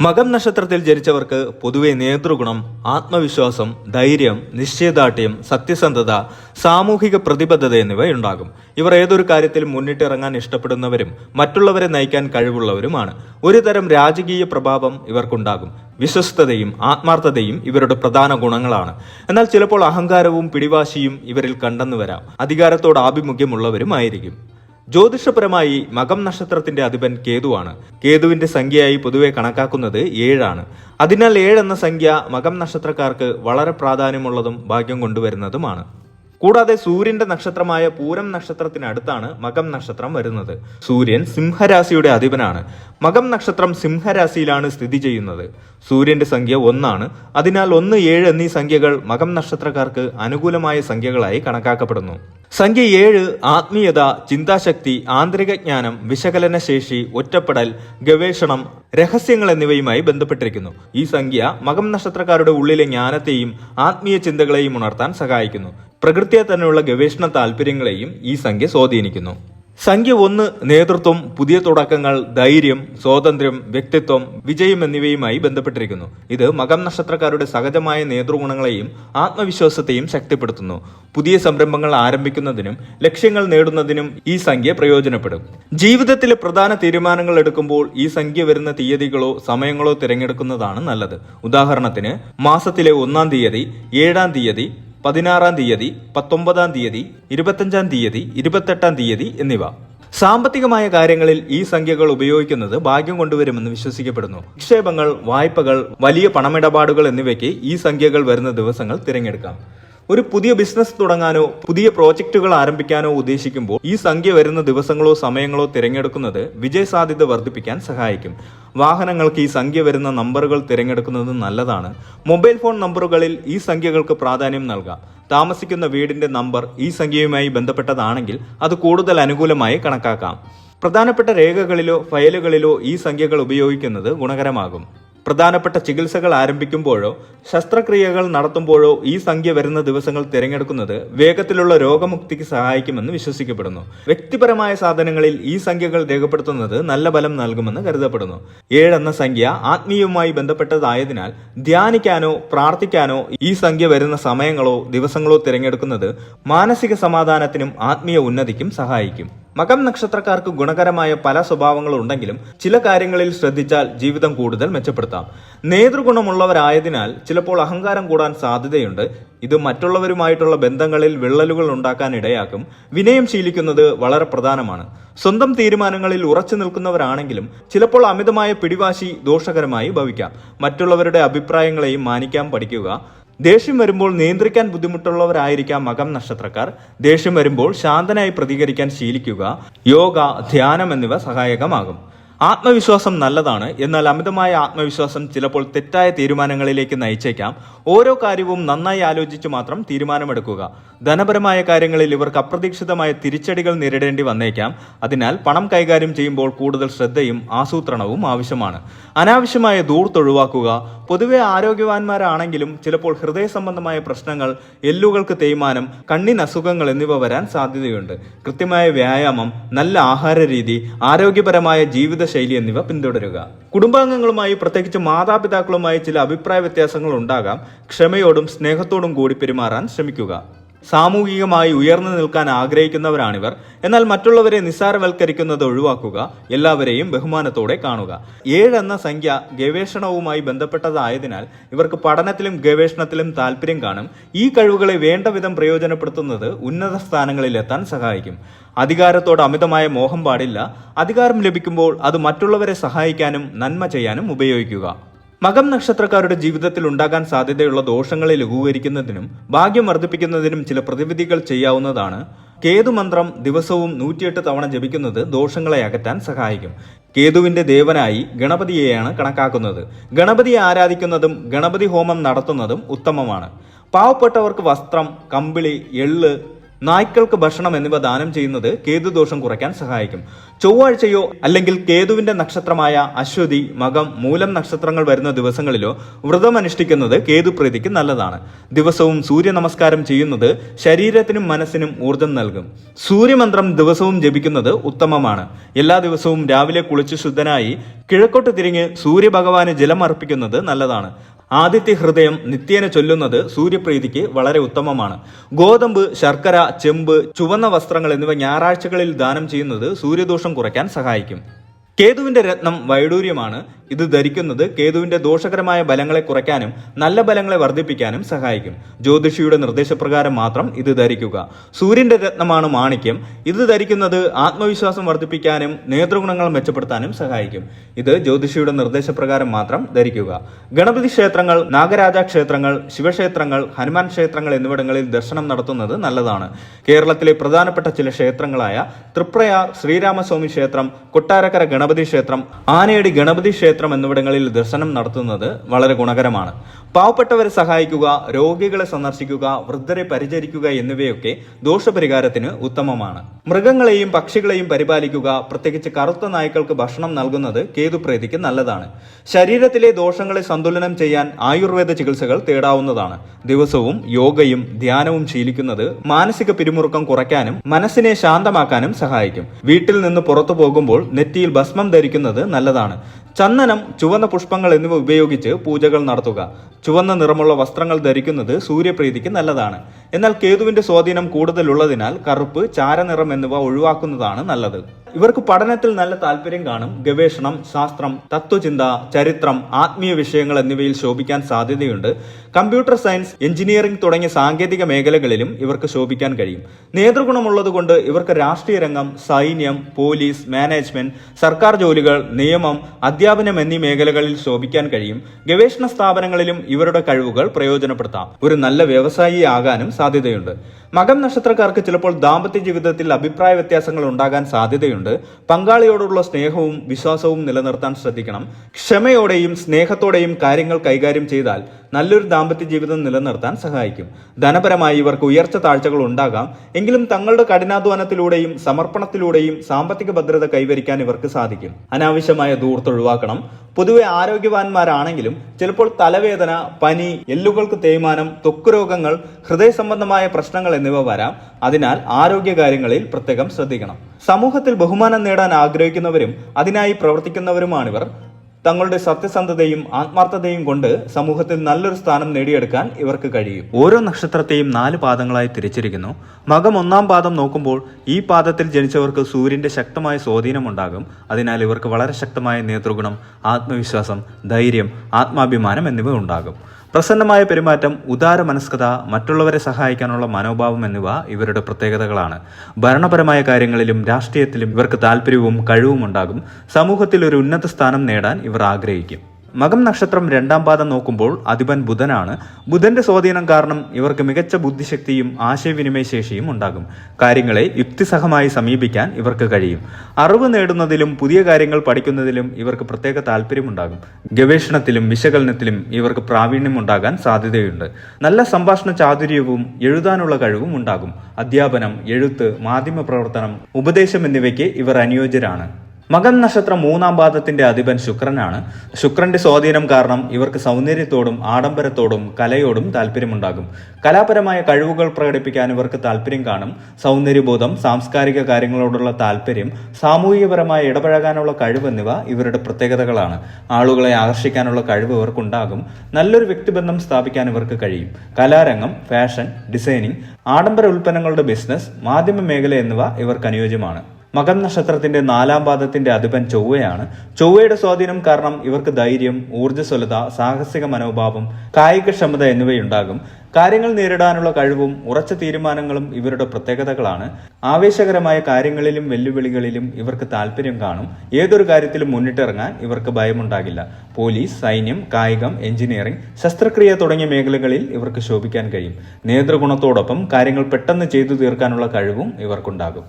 മകം നക്ഷത്രത്തിൽ ജനിച്ചവർക്ക് പൊതുവെ നേതൃഗുണം ആത്മവിശ്വാസം ധൈര്യം നിശ്ചയദാർഢ്യം സത്യസന്ധത സാമൂഹിക പ്രതിബദ്ധത എന്നിവ ഉണ്ടാകും ഇവർ ഏതൊരു കാര്യത്തിൽ മുന്നിട്ടിറങ്ങാൻ ഇഷ്ടപ്പെടുന്നവരും മറ്റുള്ളവരെ നയിക്കാൻ കഴിവുള്ളവരുമാണ്. ഒരുതരം രാജകീയ പ്രഭാവം ഇവർക്കുണ്ടാകും. വിശ്വസ്തതയും ആത്മാർത്ഥതയും ഇവരുടെ പ്രധാന ഗുണങ്ങളാണ്. എന്നാൽ ചിലപ്പോൾ അഹങ്കാരവും പിടിവാശിയും ഇവരിൽ കണ്ടെന്നു വരാം അധികാരത്തോട് ആഭിമുഖ്യമുള്ളവരുമായിരിക്കും. ജ്യോതിഷപരമായി മകം നക്ഷത്രത്തിന്റെ അധിപൻ കേതുവാണ്. കേതുവിന്റെ സംഖ്യയായി പൊതുവെ കണക്കാക്കുന്നത് ഏഴാണ്. അതിനാൽ ഏഴ് എന്ന സംഖ്യ മകം നക്ഷത്രക്കാർക്ക് വളരെ പ്രാധാന്യമുള്ളതും ഭാഗ്യം കൊണ്ടുവരുന്നതുമാണ്. കൂടാതെ സൂര്യന്റെ നക്ഷത്രമായ പൂരം നക്ഷത്രത്തിനടുത്താണ് മകം നക്ഷത്രം വരുന്നത്. സൂര്യൻ സിംഹരാശിയുടെ അധിപനാണ്. മകം നക്ഷത്രം സിംഹരാശിയിലാണ് സ്ഥിതി ചെയ്യുന്നത്. സൂര്യന്റെ സംഖ്യ ഒന്നാണ്. അതിനാൽ ഒന്ന് ഏഴ് എന്നീ സംഖ്യകൾ മകം നക്ഷത്രക്കാർക്ക് അനുകൂലമായ സംഖ്യകളായി കണക്കാക്കപ്പെടുന്നു. സംഖ്യ ഏഴ് ആത്മീയത ചിന്താശക്തി ആന്തരിക ജ്ഞാനം വിശകലന ശേഷി ഒറ്റപ്പെടൽ ഗവേഷണം രഹസ്യങ്ങൾ എന്നിവയുമായി ബന്ധപ്പെട്ടിരിക്കുന്നു. ഈ സംഖ്യ മകം നക്ഷത്രക്കാരുടെ ഉള്ളിലെ ജ്ഞാനത്തെയും ആത്മീയ ചിന്തകളെയും ഉണർത്താൻ സഹായിക്കുന്നു. പ്രകൃതിയെ തന്നെയുള്ള ഗവേഷണ താല്പര്യങ്ങളെയും ഈ സംഖ്യ സ്വാധീനിക്കുന്നു. സംഖ്യ ഒന്ന് നേതൃത്വം പുതിയ തുടക്കങ്ങൾ ധൈര്യം സ്വാതന്ത്ര്യം വ്യക്തിത്വം വിജയം എന്നിവയുമായി ബന്ധപ്പെട്ടിരിക്കുന്നു. ഇത് മകം നക്ഷത്രക്കാരുടെ സഹജമായ നേതൃഗുണങ്ങളെയും ആത്മവിശ്വാസത്തെയും ശക്തിപ്പെടുത്തുന്നു. പുതിയ സംരംഭങ്ങൾ ആരംഭിക്കുന്നതിനും ലക്ഷ്യങ്ങൾ നേടുന്നതിനും ഈ സംഖ്യ പ്രയോജനപ്പെടും. ജീവിതത്തിലെ പ്രധാന തീരുമാനങ്ങൾ എടുക്കുമ്പോൾ ഈ സംഖ്യ വരുന്ന തീയതികളോ സമയങ്ങളോ തിരഞ്ഞെടുക്കുന്നതാണ് നല്ലത്. ഉദാഹരണത്തിന് മാസത്തിലെ ഒന്നാം തീയതി ഏഴാം തീയതി പതിനാറാം തീയതി പത്തൊമ്പതാം തീയതി ഇരുപത്തഞ്ചാം തീയതി ഇരുപത്തെട്ടാം തീയതി എന്നിവ. സാമ്പത്തികമായ കാര്യങ്ങളിൽ ഈ സംഖ്യകൾ ഉപയോഗിക്കുന്നത് ഭാഗ്യം കൊണ്ടുവരുമെന്ന് വിശ്വസിക്കപ്പെടുന്നു. നിക്ഷേപങ്ങൾ വായ്പകൾ വലിയ പണമിടപാടുകൾ എന്നിവയ്ക്ക് ഈ സംഖ്യകൾ വരുന്ന ദിവസങ്ങൾ തിരഞ്ഞെടുക്കാം. ഒരു പുതിയ ബിസിനസ് തുടങ്ങാനോ പുതിയ പ്രോജക്റ്റുകൾ ആരംഭിക്കാനോ ഉദ്ദേശിക്കുമ്പോൾ ഈ സംഖ്യ വരുന്ന ദിവസങ്ങളോ സമയങ്ങളോ തിരഞ്ഞെടുക്കുന്നത് വിജയസാധ്യത വർദ്ധിപ്പിക്കാൻ സഹായിക്കും. വാഹനങ്ങൾക്ക് ഈ സംഖ്യ വരുന്ന നമ്പറുകൾ തിരഞ്ഞെടുക്കുന്നത് നല്ലതാണ്. മൊബൈൽ ഫോൺ നമ്പറുകളിൽ ഈ സംഖ്യകൾക്ക് പ്രാധാന്യം നൽകാം. താമസിക്കുന്ന വീടിന്റെ നമ്പർ ഈ സംഖ്യയുമായി ബന്ധപ്പെട്ടതാണെങ്കിൽ അത് കൂടുതൽ അനുകൂലമായി കണക്കാക്കാം. പ്രധാനപ്പെട്ട രേഖകളിലോ ഫയലുകളിലോ ഈ സംഖ്യകൾ ഉപയോഗിക്കുന്നത് ഗുണകരമാകും. പ്രധാനപ്പെട്ട ചികിത്സകൾ ആരംഭിക്കുമ്പോഴോ ശസ്ത്രക്രിയകൾ നടത്തുമ്പോഴോ ഈ സംഖ്യ വരുന്ന ദിവസങ്ങൾ തിരഞ്ഞെടുക്കുന്നത് വേഗത്തിലുള്ള രോഗമുക്തിക്ക് സഹായിക്കുമെന്ന് വിശ്വസിക്കപ്പെടുന്നു. വ്യക്തിപരമായ സാധനങ്ങളിൽ ഈ സംഖ്യകൾ രേഖപ്പെടുത്തുന്നത് നല്ല ഫലം നൽകുമെന്ന് കരുതപ്പെടുന്നു. ഏഴെന്ന സംഖ്യ ആത്മീയവുമായി ബന്ധപ്പെട്ടതായതിനാൽ ധ്യാനിക്കാനോ പ്രാർത്ഥിക്കാനോ ഈ സംഖ്യ വരുന്ന സമയങ്ങളോ ദിവസങ്ങളോ തിരഞ്ഞെടുക്കുന്നത് മാനസിക സമാധാനത്തിനും ആത്മീയ ഉന്നതിക്കും സഹായിക്കും. മകം നക്ഷത്രക്കാർക്ക് ഗുണകരമായ പല സ്വഭാവങ്ങളുണ്ടെങ്കിലും ചില കാര്യങ്ങളിൽ ശ്രദ്ധിച്ചാൽ ജീവിതം കൂടുതൽ മെച്ചപ്പെടുത്താം. നേതൃഗുണമുള്ളവരായതിനാൽ ചിലപ്പോൾ അഹങ്കാരം കൂടാൻ സാധ്യതയുണ്ട്. ഇത് മറ്റുള്ളവരുമായിട്ടുള്ള ബന്ധങ്ങളിൽ വിള്ളലുകൾ ഉണ്ടാക്കാൻ ഇടയാക്കും. വിനയം ശീലിക്കുന്നത് വളരെ പ്രധാനമാണ്. സ്വന്തം തീരുമാനങ്ങളിൽ ഉറച്ചു നിൽക്കുന്നവരാണെങ്കിലും ചിലപ്പോൾ അമിതമായ പിടിവാശി ദോഷകരമായി ഭവിക്കാം. മറ്റുള്ളവരുടെ അഭിപ്രായങ്ങളെയും മാനിക്കാൻ പഠിക്കുക. ദേഷ്യം വരുമ്പോൾ നിയന്ത്രിക്കാൻ ബുദ്ധിമുട്ടുള്ളവരായിരിക്കാം മകം നക്ഷത്രക്കാർ. ദേഷ്യം വരുമ്പോൾ ശാന്തനായി പ്രതികരിക്കാൻ ശീലിക്കുക യോഗ ധ്യാനം എന്നിവ സഹായകമാകും. ആത്മവിശ്വാസം നല്ലതാണ്. എന്നാൽ അമിതമായ ആത്മവിശ്വാസം ചിലപ്പോൾ തെറ്റായ തീരുമാനങ്ങളിലേക്ക് നയിച്ചേക്കാം. ഓരോ കാര്യവും നന്നായി ആലോചിച്ച് മാത്രം തീരുമാനമെടുക്കുക. ധനപരമായ കാര്യങ്ങളിൽ ഇവർക്ക് അപ്രതീക്ഷിതമായ തിരിച്ചടികൾ നേരിടേണ്ടി വന്നേക്കാം. അതിനാൽ പണം കൈകാര്യം ചെയ്യുമ്പോൾ കൂടുതൽ ശ്രദ്ധയും ആസൂത്രണവും ആവശ്യമാണ്. അനാവശ്യമായ ദൂർത്തൊഴിവാക്കുക പൊതുവെ ആരോഗ്യവാന്മാരാണെങ്കിലും ചിലപ്പോൾ ഹൃദയ സംബന്ധമായ പ്രശ്നങ്ങൾ എല്ലുകൾക്ക് തേയ്മാനം കണ്ണിന് അസുഖങ്ങൾ എന്നിവ വരാൻ സാധ്യതയുണ്ട്. കൃത്യമായ വ്യായാമം നല്ല ആഹാര രീതി ആരോഗ്യപരമായ ജീവിതശൈലി എന്നിവ പിന്തുടരുക. കുടുംബാംഗങ്ങളുമായി പ്രത്യേകിച്ച് മാതാപിതാക്കളുമായി ചില അഭിപ്രായ വ്യത്യാസങ്ങൾ ഉണ്ടാകാം. ക്ഷമയോടും സ്നേഹത്തോടും കൂടി പെരുമാറാൻ ശ്രമിക്കുക. സാമൂഹികമായി ഉയർന്നു നിൽക്കാൻ ആഗ്രഹിക്കുന്നവരാണിവർ. എന്നാൽ മറ്റുള്ളവരെ നിസ്സാരവൽക്കരിക്കുന്നത് ഒഴിവാക്കുക എല്ലാവരെയും ബഹുമാനത്തോടെ കാണുക. ഏഴ് എന്ന സംഖ്യ ഗവേഷണവുമായി ബന്ധപ്പെട്ടതായതിനാൽ ഇവർക്ക് പഠനത്തിലും ഗവേഷണത്തിലും താല്പര്യം കാണും. ഈ കഴിവുകളെ വേണ്ട വിധം പ്രയോജനപ്പെടുത്തുന്നത് ഉന്നത സ്ഥാനങ്ങളിലെത്താൻ സഹായിക്കും. അധികാരത്തോട് അമിതമായ മോഹം പാടില്ല. അധികാരം ലഭിക്കുമ്പോൾ അത് മറ്റുള്ളവരെ സഹായിക്കാനും നന്മ ചെയ്യാനും ഉപയോഗിക്കുക. മകം നക്ഷത്രക്കാരുടെ ജീവിതത്തിൽ ഉണ്ടാകാൻ സാധ്യതയുള്ള ദോഷങ്ങളെ ലഘൂകരിക്കുന്നതിനും ഭാഗ്യം വർദ്ധിപ്പിക്കുന്നതിനും ചില പ്രതിവിധികൾ ചെയ്യാവുന്നതാണ്. കേതുമന്ത്രം ദിവസവും നൂറ്റിയെട്ട് തവണ ജപിക്കുന്നത് ദോഷങ്ങളെ അകറ്റാൻ സഹായിക്കും. കേതുവിന്റെ ദേവനായി ഗണപതിയെയാണ് കണക്കാക്കുന്നത്. ഗണപതിയെ ആരാധിക്കുന്നതും ഗണപതി ഹോമം നടത്തുന്നതും ഉത്തമമാണ്. പാവപ്പെട്ടവർക്ക് വസ്ത്രം കമ്പിളി എള്ള് നായ്ക്കൾക്ക് ഭക്ഷണം എന്നിവ ദാനം ചെയ്യുന്നത് കേതുദോഷം കുറയ്ക്കാൻ സഹായിക്കും. ചൊവ്വാഴ്ചയോ അല്ലെങ്കിൽ കേതുവിന്റെ നക്ഷത്രമായ അശ്വതി മകം മൂലം നക്ഷത്രങ്ങൾ വരുന്ന ദിവസങ്ങളിലോ വ്രതം അനുഷ്ഠിക്കുന്നത് കേതുപ്രീതിക്ക് നല്ലതാണ്. ദിവസവും സൂര്യ നമസ്കാരം ചെയ്യുന്നത് ശരീരത്തിനും മനസ്സിനും ഊർജം നൽകും. സൂര്യമന്ത്രം ദിവസവും ജപിക്കുന്നത് ഉത്തമമാണ്. എല്ലാ ദിവസവും രാവിലെ കുളിച്ച് ശുദ്ധനായി കിഴക്കോട്ട് തിരിഞ്ഞ് സൂര്യഭഗവാന് ജലം അർപ്പിക്കുന്നത് നല്ലതാണ്. ആദിത്യ ഹൃദയം നിത്യേന ചൊല്ലുന്നത് സൂര്യപ്രീതിക്ക് വളരെ ഉത്തമമാണ്. ഗോതമ്പ് ശർക്കര ചെമ്പ് ചുവന്ന വസ്ത്രങ്ങൾ എന്നിവ ഞായറാഴ്ചകളിൽ ദാനം ചെയ്യുന്നത് സൂര്യദോഷം കുറയ്ക്കാൻ സഹായിക്കും. കേതുവിന്റെ രത്നം വൈഡൂര്യമാണ്. ഇത് ധരിക്കുന്നത് കേതുവിന്റെ ദോഷകരമായ ബലങ്ങളെ കുറയ്ക്കാനും നല്ല ബലങ്ങളെ വർദ്ധിപ്പിക്കാനും സഹായിക്കും. ജ്യോതിഷിയുടെ നിർദ്ദേശപ്രകാരം മാത്രം ഇത് ധരിക്കുക. സൂര്യന്റെ രത്നമാണ് മാണിക്യം. ഇത് ധരിക്കുന്നത് ആത്മവിശ്വാസം വർദ്ധിപ്പിക്കാനും നേതൃഗുണങ്ങൾ മെച്ചപ്പെടുത്താനും സഹായിക്കും. ഇത് ജ്യോതിഷിയുടെ നിർദ്ദേശപ്രകാരം മാത്രം ധരിക്കുക. ഗണപതി ക്ഷേത്രങ്ങൾ നാഗരാജ ക്ഷേത്രങ്ങൾ ശിവക്ഷേത്രങ്ങൾ ഹനുമാൻ ക്ഷേത്രങ്ങൾ എന്നിവിടങ്ങളിൽ ദർശനം നടത്തുന്നത് നല്ലതാണ്. കേരളത്തിലെ പ്രധാനപ്പെട്ട ചില ക്ഷേത്രങ്ങളായ തൃപ്രയാർ ശ്രീരാമസ്വാമി ക്ഷേത്രം കൊട്ടാരക്കര ഗണപതി ക്ഷേത്രം ആനയടി ഗണപതി ക്ഷേത്രം എന്നിവിടങ്ങളിൽ ദർശനം നടത്തുന്നത് വളരെ ഗുണകരമാണ്. പാവപ്പെട്ടവരെ സഹായിക്കുക രോഗികളെ സന്ദർശിക്കുക വൃദ്ധരെ പരിചരിക്കുക എന്നിവയൊക്കെ ദോഷപരിഹാരത്തിന് ഉത്തമമാണ്. മൃഗങ്ങളെയും പക്ഷികളെയും പരിപാലിക്കുക പ്രത്യേകിച്ച് കറുത്ത നായ്ക്കൾക്ക് ഭക്ഷണം നൽകുന്നത് കേതുപ്രീതിക്ക് നല്ലതാണ്. ശരീരത്തിലെ ദോഷങ്ങളെ സന്തുലനം ചെയ്യാൻ ആയുർവേദ ചികിത്സകൾ തേടാവുന്നതാണ്. ദിവസവും യോഗയും ധ്യാനവും ശീലിക്കുന്നത് മാനസിക പിരിമുറുക്കം കുറയ്ക്കാനും മനസ്സിനെ ശാന്തമാക്കാനും സഹായിക്കും. വീട്ടിൽ നിന്ന് പുറത്തു പോകുമ്പോൾ നെറ്റിയിൽ ഭസ്മം ധരിക്കുന്നത് നല്ലതാണ്. ചന്ദനം ചുവന്ന പുഷ്പങ്ങൾ എന്നിവ ഉപയോഗിച്ച് പൂജകൾ നടത്തുക. ചുവന്ന നിറമുള്ള വസ്ത്രങ്ങൾ ധരിക്കുന്നത് സൂര്യപ്രീതിക്ക് നല്ലതാണ്. എന്നാൽ കേതുവിന്റെ സ്വാധീനം കൂടുതലുള്ളതിനാൽ കറുപ്പ് ചാരനിറം എന്നിവ ഒഴിവാക്കുന്നതാണ് നല്ലത്. ഇവർക്ക് പഠനത്തിൽ നല്ല താല്പര്യം കാണും ഗവേഷണം ശാസ്ത്രം തത്വചിന്ത ചരിത്രം ആത്മീയ വിഷയങ്ങൾ എന്നിവയിൽ ശോഭിക്കാൻ സാധ്യതയുണ്ട്. കമ്പ്യൂട്ടർ സയൻസ് എഞ്ചിനീയറിംഗ് തുടങ്ങിയ സാങ്കേതിക മേഖലകളിലും ഇവർക്ക് ശോഭിക്കാൻ കഴിയും. നേതൃഗുണമുള്ളതുകൊണ്ട് ഇവർക്ക് രാഷ്ട്രീയ രംഗം സൈന്യം പോലീസ് മാനേജ്മെന്റ് സർക്കാർ ജോലികൾ നിയമം അധ്യാപനം എന്നീ മേഖലകളിൽ ശോഭിക്കാൻ കഴിയും. ഗവേഷണ സ്ഥാപനങ്ങളിലും ഇവരുടെ കഴിവുകൾ പ്രയോജനപ്പെടുത്താം. ഒരു നല്ല വ്യവസായി ആകാനും സാധ്യതയുണ്ട്. മകം നക്ഷത്രക്കാർക്ക് ചിലപ്പോൾ ദാമ്പത്യ ജീവിതത്തിൽ അഭിപ്രായ വ്യത്യാസങ്ങൾ ഉണ്ടാകാൻ സാധ്യതയുണ്ട്. പങ്കാളിയോടുള്ള സ്നേഹവും വിശ്വാസവും നിലനിർത്താൻ ശ്രദ്ധിക്കണം. ക്ഷമയോടെയും സ്നേഹത്തോടെയും കാര്യങ്ങൾ കൈകാര്യം ചെയ്താൽ നല്ലൊരു ദാമ്പത്യ ജീവിതം നിലനിർത്താൻ സഹായിക്കും. ധനപരമായി ഇവർക്ക് ഉയർച്ച താഴ്ചകൾ ഉണ്ടാകാം. എങ്കിലും തങ്ങളുടെ കഠിനാധ്വാനത്തിലൂടെയും സമർപ്പണത്തിലൂടെയും സാമ്പത്തിക ഭദ്രത കൈവരിക്കാൻ ഇവർക്ക് സാധിക്കും. അനാവശ്യമായ ദൂർത്ത് ഒഴിവാക്കണം. പൊതുവെ ആരോഗ്യവാന്മാരാണെങ്കിലും ചിലപ്പോൾ തലവേദന പനി എല്ലുകൾക്ക് തേയ്മാനം ത്വക്ക് രോഗങ്ങൾ ഹൃദയ സംബന്ധമായ പ്രശ്നങ്ങൾ എന്നിവ വരാം. അതിനാൽ ആരോഗ്യകാര്യങ്ങളിൽ പ്രത്യേകം ശ്രദ്ധിക്കണം. സമൂഹത്തിൽ ബഹുമാനം നേടാൻ ആഗ്രഹിക്കുന്നവരും അതിനായി പ്രവർത്തിക്കുന്നവരുമാണിവർ. തങ്ങളുടെ സത്യസന്ധതയും ആത്മാർത്ഥതയും കൊണ്ട് സമൂഹത്തിൽ നല്ലൊരു സ്ഥാനം നേടിയെടുക്കാൻ ഇവർക്ക് കഴിയും. ഓരോ നക്ഷത്രത്തെയും നാല് പാദങ്ങളായി തിരിച്ചിരിക്കുന്നു. മകം ഒന്നാം പാദം നോക്കുമ്പോൾ ഈ പാദത്തിൽ ജനിച്ചവർക്ക് സൂര്യന്റെ ശക്തമായ സ്വാധീനമുണ്ടാകും. അതിനാൽ ഇവർക്ക് വളരെ ശക്തമായ നേതൃഗുണം ആത്മവിശ്വാസം ധൈര്യം ആത്മാഭിമാനം എന്നിവ ഉണ്ടാകും. പ്രസന്നമായ പെരുമാറ്റം ഉദാര മനസ്കത മറ്റുള്ളവരെ സഹായിക്കാനുള്ള മനോഭാവം എന്നിവ ഇവരുടെ പ്രത്യേകതകളാണ്. ഭരണപരമായ കാര്യങ്ങളിലും രാഷ്ട്രീയത്തിലും ഇവർക്ക് താല്പര്യവും കഴിവും ഉണ്ടാകും സമൂഹത്തിൽ ഒരു ഉന്നത സ്ഥാനം നേടാൻ ഇവർ ആഗ്രഹിക്കും. മകം നക്ഷത്രം രണ്ടാം പാദം നോക്കുമ്പോൾ അധിപൻ ബുധനാണ്. ബുധന്റെ സ്വാധീനം കാരണം ഇവർക്ക് മികച്ച ബുദ്ധിശക്തിയും ആശയവിനിമയ ശേഷിയും ഉണ്ടാകും. കാര്യങ്ങളെ യുക്തിസഹമായി സമീപിക്കാൻ ഇവർക്ക് കഴിയും. അറിവ് നേടുന്നതിലും പുതിയ കാര്യങ്ങൾ പഠിക്കുന്നതിലും ഇവർക്ക് പ്രത്യേക താല്പര്യമുണ്ടാകും ഗവേഷണത്തിലും വിശകലനത്തിലും ഇവർക്ക് പ്രാവീണ്യം ഉണ്ടാകാൻ സാധ്യതയുണ്ട്. നല്ല സംഭാഷണ ചാതുര്യവും എഴുതാനുള്ള കഴിവും ഉണ്ടാകും. അധ്യാപനം എഴുത്ത് മാധ്യമ പ്രവർത്തനം ഉപദേശം എന്നിവയ്ക്ക് ഇവർ അനുയോജ്യരാണ്. മകൻ നക്ഷത്രം മൂന്നാം പാദത്തിന്റെ അധിപൻ ശുക്രനാണ്. ശുക്രന്റെ സ്വാധീനം കാരണം ഇവർക്ക് സൗന്ദര്യത്തോടും ആഡംബരത്തോടും കലയോടും താല്പര്യമുണ്ടാകും. കലാപരമായ കഴിവുകൾ പ്രകടിപ്പിക്കാൻ ഇവർക്ക് താല്പര്യം കാണും. സൗന്ദര്യബോധം സാംസ്കാരിക കാര്യങ്ങളോടുള്ള താല്പര്യം സാമൂഹികപരമായ ഇടപഴകാനുള്ള കഴിവ് എന്നിവ ഇവരുടെ പ്രത്യേകതകളാണ്. ആളുകളെ ആകർഷിക്കാനുള്ള കഴിവ് ഇവർക്കുണ്ടാകും. നല്ലൊരു വ്യക്തിബന്ധം സ്ഥാപിക്കാൻ ഇവർക്ക് കഴിയും. കലാരംഗം ഫാഷൻ ഡിസൈനിങ് ആഡംബര ഉൽപ്പന്നങ്ങളുടെ ബിസിനസ് മാധ്യമ മേഖല എന്നിവ ഇവർക്ക് അനുയോജ്യമാണ്. മകം നക്ഷത്രത്തിന്റെ നാലാം പാദത്തിന്റെ അധിപൻ ചൊവ്വയാണ്. ചൊവ്വയുടെ സ്വാധീനം കാരണം ഇവർക്ക് ധൈര്യം ഊർജസ്വലത സാഹസിക മനോഭാവം കായികക്ഷമത എന്നിവയുണ്ടാകും. കാര്യങ്ങൾ നേരിടാനുള്ള കഴിവും ഉറച്ച തീരുമാനങ്ങളും ഇവരുടെ പ്രത്യേകതകളാണ്. ആവേശകരമായ കാര്യങ്ങളിലും വെല്ലുവിളികളിലും ഇവർക്ക് താല്പര്യം കാണും. ഏതൊരു കാര്യത്തിലും മുന്നിട്ടിറങ്ങാൻ ഇവർക്ക് ഭയമുണ്ടാകില്ല. പോലീസ് സൈന്യം കായികം എഞ്ചിനീയറിംഗ് ശസ്ത്രക്രിയ തുടങ്ങിയ മേഖലകളിൽ ഇവർക്ക് ശോഭിക്കാൻ കഴിയും. നേതൃഗുണത്തോടൊപ്പം കാര്യങ്ങൾ പെട്ടെന്ന് ചെയ്തു തീർക്കാനുള്ള കഴിവും ഇവർക്കുണ്ടാകും.